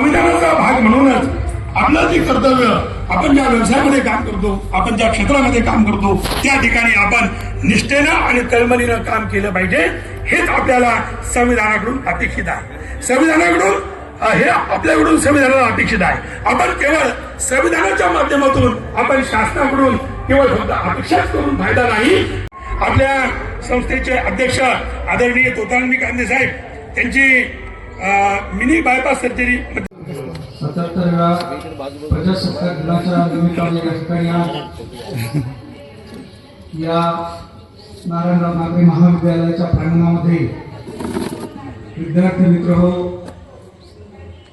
संविधानाचा भाग म्हणूनच आपलं जे कर्तव्य आपण ज्या व्यवसायामध्ये काम करतो आपण ज्या क्षेत्रामध्ये काम करतो त्या ठिकाणी आपण निष्ठेनं आणि तळमळीनं काम केलं पाहिजे हेच आपल्याला संविधानाकडून अपेक्षित आहे. संविधानाकडून हे आपल्याकडून संविधानाला अपेक्षित आहे. आपण केवळ संविधानाच्या माध्यमातून आपण शासनाकडून केवळ फक्त अपेक्षाच करून फायदा नाही. आपल्या संस्थेचे अध्यक्ष आदरणीय तोतांनी गांधी साहेब त्यांची मिनी बायपास सर्जरी सत्याहत्तरव्या प्रजासत्ताक दिनाच्या निमित्ताने या ठिकाणी आज या नारायणराव नागरी महाविद्यालयाच्या प्रांगणामध्ये विद्यार्थी मित्र हो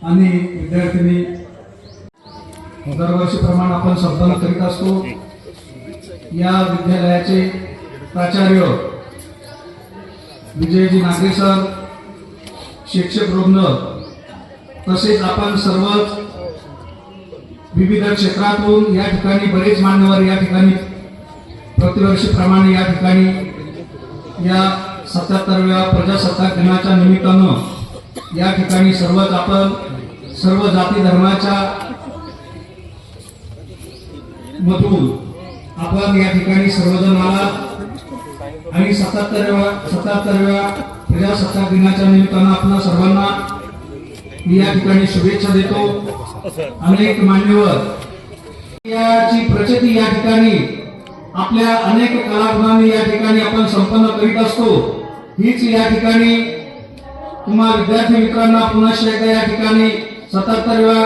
आणि विद्यार्थिनी दरवर्षीप्रमाणे आपण संपन्न करीत असतो. या विद्यालयाचे प्राचार्य विजयजी नागरे सर शिक्षक वृंद तसेच आपण सर्वच विविध क्षेत्रातून या ठिकाणी बरेच मान्यवर या ठिकाणी प्रतिवर्षीप्रमाणे या ठिकाणी या सत्याहत्तरव्या प्रजासत्ताक दिनाच्या निमित्तानं या ठिकाणी सर्वच आपण सर्व जाती धर्माच्या मधून आपण या ठिकाणी सर्वजण आलात आणि सत्याहत्तरव्या सत्याहत्तरव्या प्रजासत्ताक दिनाच्या निमित्तानं आपल्या सर्वांना मी या ठिकाणी शुभेच्छा देतो. अनेक मान्यवर. याची प्रचिती या ठिकाणी आपल्या अनेक कलागुणांनी या ठिकाणी आपण संपन्न करीत असतो. हीच या ठिकाणी तुम्हा विद्यार्थी मित्रांना पुन्हा एकदा या ठिकाणी सत्याहत्तरव्या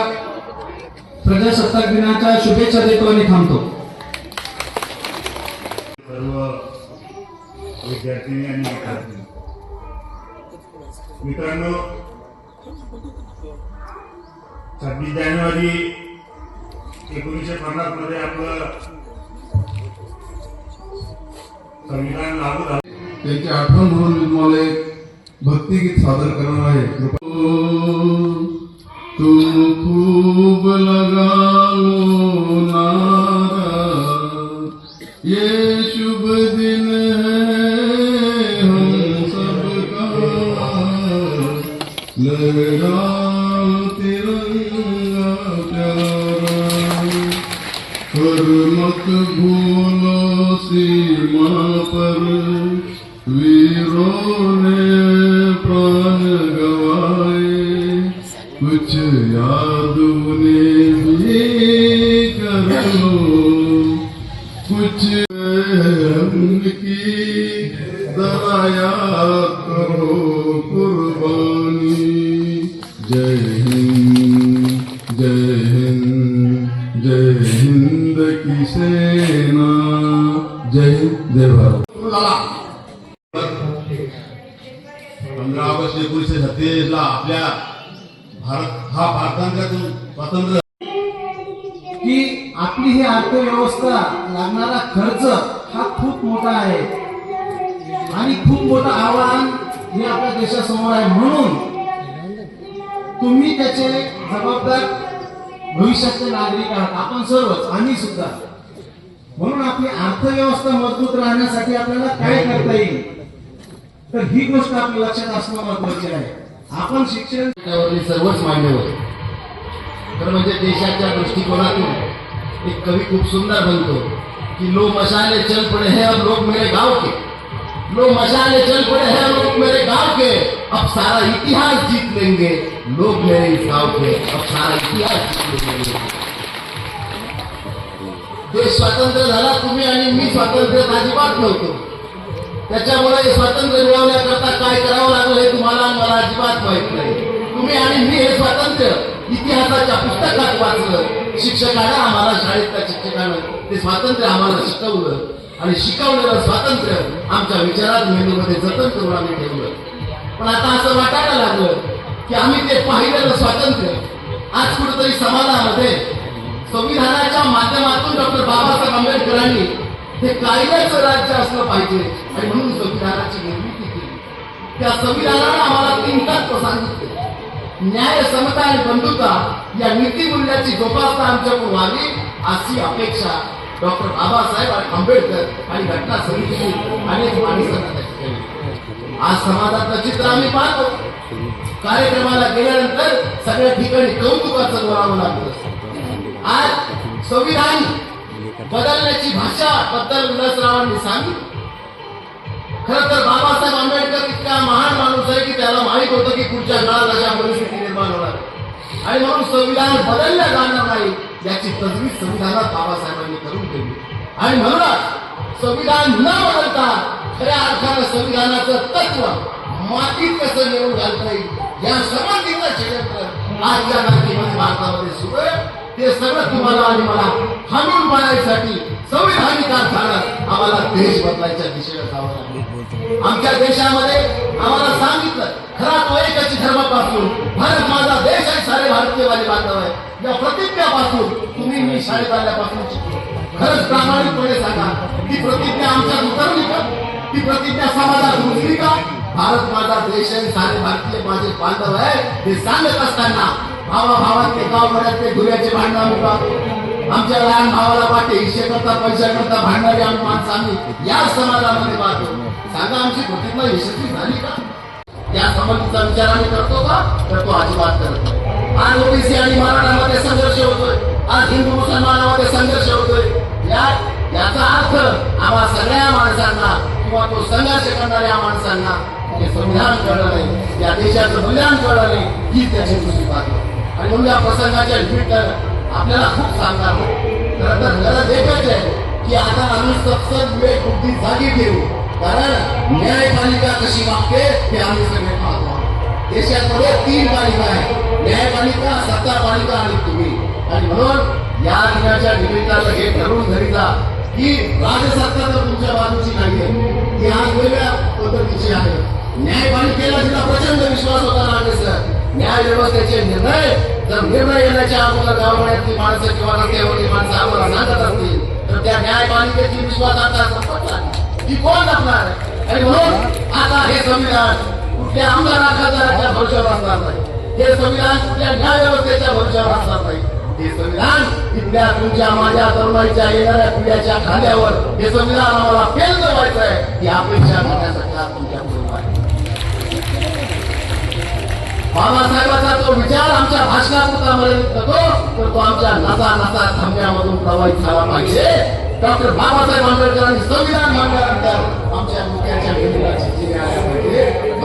प्रजासत्ताक दिनाच्या शुभेच्छा देतो आणि थांबतो. सर्व आणि मित्रांनो छब्बीस जानेवारी एकोणीसशे पन्नासमध्ये आपलं संविधान लागू झालं. त्यांची आठवण म्हणून मी तुम्हाला एक भक्तिगीत सादर करणार आहे. तू खूप खूब लगाओ नारा ये शुभ दिन है हम सबका लहराओ दया करो कुर्बानी। जय हिंद। जय हिंद जय भारत पंधरा ऑगस्ट एकोणीसशे सत्तेचाळीस ला आपल्या भारत हा भारताचा स्वातंत्र्य. की आपली ही अर्थव्यवस्था लागणारा खर्च हा खूप मोठा आहे. आणि खूप मोठं आव्हान हे आपल्या देशासमोर आहे. म्हणून तुम्ही त्याचे जबाबदार भविष्याचे नागरिक आहात. आपण सर्वच आम्ही सुद्धा. म्हणून आपली अर्थव्यवस्था मजबूत राहण्यासाठी आपल्याला काय करता येईल? तर ही गोष्ट आपल्या लक्षात असणं महत्वाची आहे. आपण शिक्षण त्यावरती सर्वच मान्यवर तर म्हणजे देशाच्या दृष्टिकोनातून एक कवी खूप सुंदर बनतो की लो मशाले चल पड़े हैं अब लोग मेरे गाव के. लो मशाले चल पड़े हैं अब लोग मेरे गाव के। अब सारा इतिहास जीत लेंगे लोग मेरे इस गांव के। अब सारा इतिहास जीत लेंगे। देश स्वातंत्र्य झाला तुम्ही आणि मी स्वातंत्र्य अजिबात नव्हतो. त्याच्यामुळे हे स्वातंत्र्य मिळवण्याकरता काय करावं लागलं हे तुम्हाला मला अजिबात माहीत नाही. तुम्ही आणि मी हे स्वातंत्र्य इतिहासाच्या पुस्तकात वाचलं. शिक्षकानं आम्हाला शाळेतल्या शिक्षकानं ते स्वातंत्र्य आम्हाला शिकवलं. आणि शिकवलेलं स्वातंत्र्य आमच्या विचारात मेंदूमध्ये जतन करून आम्ही ठेवलं. पण आता असं वाटायला लागलं की आम्ही ते पाहिलेलं स्वातंत्र्य आज कुठेतरी समाजामध्ये संविधानाच्या माध्यमातून डॉक्टर बाबासाहेब आंबेडकरांनी हे कायद्याचं राज्य असलं पाहिजे. आणि म्हणून संविधानाची निर्मिती केली. त्या संविधानानं आम्हाला तीन तत्व सांगितले. न्याय समता आणि बंधुता या नीतीमूल्याची जोपासना आमच्याकडून व्हावी अशी अपेक्षा डॉक्टर बाबासाहेब आंबेडकर आणि घटना समितीने अनेक माणसांना त्याची केली. आज समाजातलं चित्र आम्ही पाहतो. कार्यक्रमाला गेल्यानंतर सगळ्या ठिकाणी कौतुकाचं बोलावं लागलं. आज संविधान बदलण्याची भाषा बद्दल विलासरावांनी सांगितलं. खर तर बाबासाहेब आंबेडकर इतका महान माणूस आहे की त्याला माहीत होतं की पुढच्या काळात अशा परिस्थिती निर्माण होणार. आणि म्हणून संविधान बदललं जाणार नाही याची तजवीज संविधानात बाबासाहेबांनी करून ठेवली. आणि म्हणूनच संविधान न बदलता खऱ्या अर्थानं संविधानाचं तत्व मातीत कसं नेऊन घालता येईल या संबंधीचं षडयंत्र आजच्या भारतामध्ये सुरू आहे. ते सगळं तुम्हाला आणि मला हाणून पाण्यासाठी संविधानिकार झालं आम्हाला देश बदलायच्या दिशेला जावं लागेल. आमच्या देशामध्ये आम्हाला सांगितलं खरा तो एकच धर्मापासून भारत माझा देश आहे सारे भारतीयवादी बांधव आहे. या प्रतिज्ञापासून तुम्ही मी शाळेत आल्यापासून शिकलो. खरंच प्रामाणिकपणे सांगा ती प्रतिज्ञा आमच्यात उतरली का? ती प्रतिज्ञा समाजात रुजली का? भारत माझा देश आहे सारे भारतीय माझे बांधव आहे हे सांगत असताना भावा भावातले गावभरातले धुऱ्याचे भांडण होतात. आमच्या लहान भावाला वाटे हिशे करता पैसा करता भांडणारी आम्ही माणसं आम्ही या समाजामध्ये पाहतो. सांगा आमची प्रतिमा यशस्वी झाली का? त्या संबंधीचा विचार आम्ही करतो का? तर तो अजिबात करतो आज ओबीसी आणि मराठामध्ये संघर्ष होतोय. आज हिंदू मुसलमानामध्ये संघर्ष होतोय. या याचा अर्थ आम्हा सगळ्या माणसांना किंवा तो संघर्ष करणाऱ्या माणसांना हे संविधान कळलं नाही. या देशाचं मूल्यांकन कळलं नाही. ही त्याची दुसरी बातमी आणि म्हणून या प्रसंगाच्या निमित्तानं आपल्याला खूप सांगणार खरं तर गरज एकच आहे की आता आम्ही सत्सद विवेक बुद्धी जागी ठेवू कारण न्यायपालिका कशी वागते हे आम्ही सगळे पाहतो. देशामध्ये तीन पालिका आहे न्यायपालिका सत्तापालिका आणि तुम्ही. आणि म्हणून या दिनाच्या निमित्तानं हे ठरवून धरीचा की राजसत्ता तर तुमच्या बाजूची नाहीये. ती आज वेगळ्या पद्धतीची आहे. न्यायपालिकेला तिला प्रचंड विश्वास होता नागे सर. न्याय व्यवस्थेचे निर्णय जर निर्णय येण्याच्या अगोदर गावातली माणसं किंवा रस्त्यावरची माणसं आम्हाला सांगत असतील तर त्या न्यायपालिकेची विश्वास आता संपत ती कोण असणार आणि म्हणून आता हे संविधान कुठल्या आमदार खासदाराच्या भविष्यावर असणार नाही. हे संविधान कुठल्या न्याय व्यवस्थेच्या भविष्यावर असणार नाही. हे संविधान इथल्या तुमच्या माझ्या तरुणाईच्या येणाऱ्या पिढ्याच्या खांद्यावर हे संविधान आम्हाला फेल करायचं आहे ही अपेक्षा करण्यासाठी आज तुमच्या बाबासाहेबांचा तो विचार आमच्या भाषणापुरता मर्यादित नको तर तो आमच्या नसा नसा थांब्यामधून प्रवाहित झाला पाहिजे. डॉक्टर बाबासाहेब आंबेडकरांनी संविधान मांडल्यानंतर आमच्या मुख्याच्या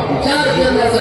विचार करण्याचा